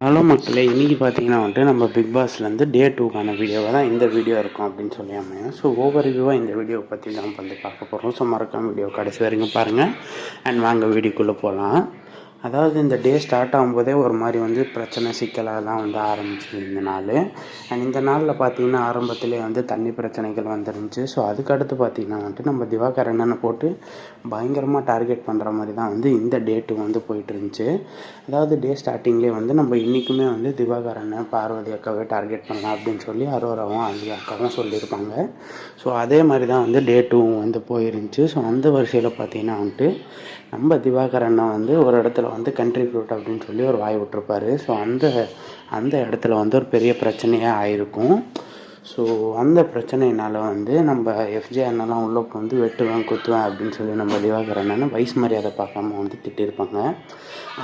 Hello மக்களே இன்றைக்கி பார்த்தீங்கன்னா வந்துட்டு நம்ம பிக் பாஸ்லேருந்து டே டூக்கான வீடியோவை தான் இந்த வீடியோ இருக்கும் அப்படின்னு சொல்லி அமையும். ஸோ ஓவர் வியூவாக இந்த வீடியோவை பற்றி தான் வந்து பார்க்க போகிறோம் ஸோ மறக்காம வீடியோ கடைசி வரைக்கும் பாருங்கள் அண்ட் வாங்க வீடியோக்குள்ளே போகலாம் அதாவது இந்த டே ஸ்டார்ட் ஆகும்போதே ஒரு மாதிரி வந்து பிரச்சனை சிக்கலாக வந்து ஆரம்பிச்சு இந்த நாள். அண்ட் இந்த நாளில் பார்த்தீங்கன்னா ஆரம்பத்திலே வந்து தண்ணி பிரச்சனைகள் வந்துருந்துச்சு. ஸோ அதுக்கடுத்து பார்த்தீங்கன்னா வந்துட்டு நம்ம திவாகரண்ணனை போட்டு பயங்கரமாக டார்கெட் பண்ணுற மாதிரி தான் வந்து இந்த டேட்டு வந்து போயிட்டு இருந்துச்சு அதாவது டே ஸ்டார்டிங்லேயே வந்து நம்ம இன்றைக்குமே வந்து திவாகரண்ணன் பார்வதி அக்காவே டார்கெட் பண்ணலாம் அப்படின்னு சொல்லி அரோராவும் அஞ்சு அக்காவும் சொல்லியிருப்பாங்க. ஸோ அதே மாதிரி தான் வந்து டே வந்து போயிருந்துச்சு. ஸோ அந்த வரிசையில் பார்த்தீங்கன்னா வந்துட்டு நம்ம திவாகரண்ணன் வந்து ஒரு இடத்துல வந்து கண்ட்ரி ஃப்ரூட் அப்படின்னு சொல்லி ஒரு வாய் விட்டுருப்பாரு. ஸோ அந்த அந்த இடத்துல வந்து ஒரு பெரிய பிரச்சனையாக ஆயிருக்கும். ஸோ அந்த பிரச்சனையினால் வந்து நம்ம எஃப்ஜே அண்ணெல்லாம் உள்ளே வந்து வெட்டுவேன் குத்துவேன் அப்படின்னு சொல்லி நம்ம திவாகர் அண்ணன் வயசு மரியாதை பார்க்காம வந்து திட்டிருப்பாங்க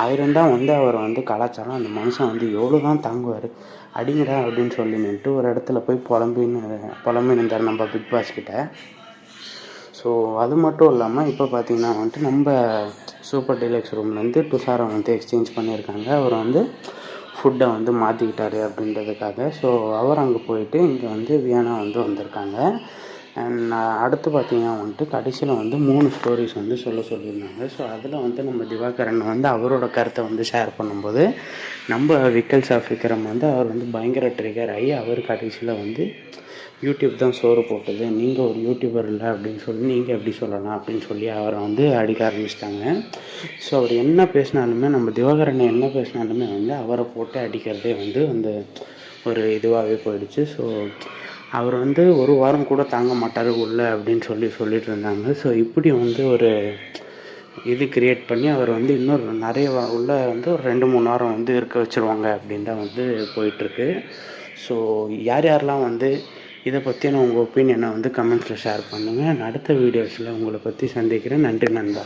ஆயிரம்தான் வந்து அவர் வந்து கலாச்சாரம் அந்த மனுஷன் வந்து எவ்வளோ தான் தாங்குவார் அடிங்கடா அப்படின்னு சொல்லி நின்ட்டு ஒரு இடத்துல போய் புலம்பின்னு புலம்பி நின்றார் நம்ம பிக் பாஸ் கிட்ட. ஸோ அது மட்டும் இல்லாமல் இப்போ பார்த்தீங்கன்னா வந்துட்டு நம்ம சூப்பர் டீலக்ஸ் ரூம்லேருந்து துஷாரை வந்து எக்ஸ்சேஞ்ச் பண்ணியிருக்காங்க அவர் வந்து ஃபுட்டை வந்து மாற்றிக்கிட்டாரு அப்படின்றதுக்காக. ஸோ அவர் அங்கே போயிட்டு இங்கே வந்து வியானா வந்து வந்திருக்காங்க. Uh, அடுத்து பார்த்தீங்கன்னா வந்துட்டு கடைசியில் வந்து மூணு ஸ்டோரிஸ் வந்து சொல்ல சொல்லியிருந்தாங்க. ஸோ அதில் வந்து நம்ம திவாகரன் வந்து அவரோட கருத்தை வந்து ஷேர் பண்ணும்போது நம்ம விக்கல்ஸ் ஆஃப் விக்ரம் வந்து அவர் வந்து பயங்கர ட்ரிகர் ஆகி அவர் கடைசியில் வந்து யூடியூப் தான் சோறு போட்டது. நீங்கள் ஒரு யூடியூபர் இல்லை அப்படின்னு சொல்லி நீங்கள் எப்படி சொல்லலாம் அப்படின்னு சொல்லி அவரை வந்து அடிக்க ஆரம்பிச்சிட்டாங்க. ஸோ அவர் என்ன பேசினாலுமே நம்ம திவாகரனை என்ன பேசினாலுமே வந்து அவரை போட்டு அடிக்கிறதே வந்து அந்த ஒரு இதுவாகவே போயிடுச்சு. ஸோ அவர் வந்து ஒரு வாரம் கூட தாங்க மாட்டார் உள்ள அப்படின்னு சொல்லி சொல்லிட்டு இருந்தாங்க. ஸோ இப்படி வந்து ஒரு இது கிரியேட் பண்ணி அவர் வந்து இன்னொரு நிறைய உள்ளே உள்ள வந்து ஒரு ரெண்டு மூணு வாரம் வந்து இருக்க வச்சுருவாங்க அப்படின்னு தான் வந்து போயிட்டுருக்கு. ஸோ யார் யாரெல்லாம் வந்து இதை பற்றின உங்கள் ஒப்பீனியனை வந்து கமெண்ட்ஸில் ஷேர் பண்ணுங்கள் அடுத்த வீடியோஸில் உங்களை பற்றி சந்திக்கிறேன். நன்றி நண்பா.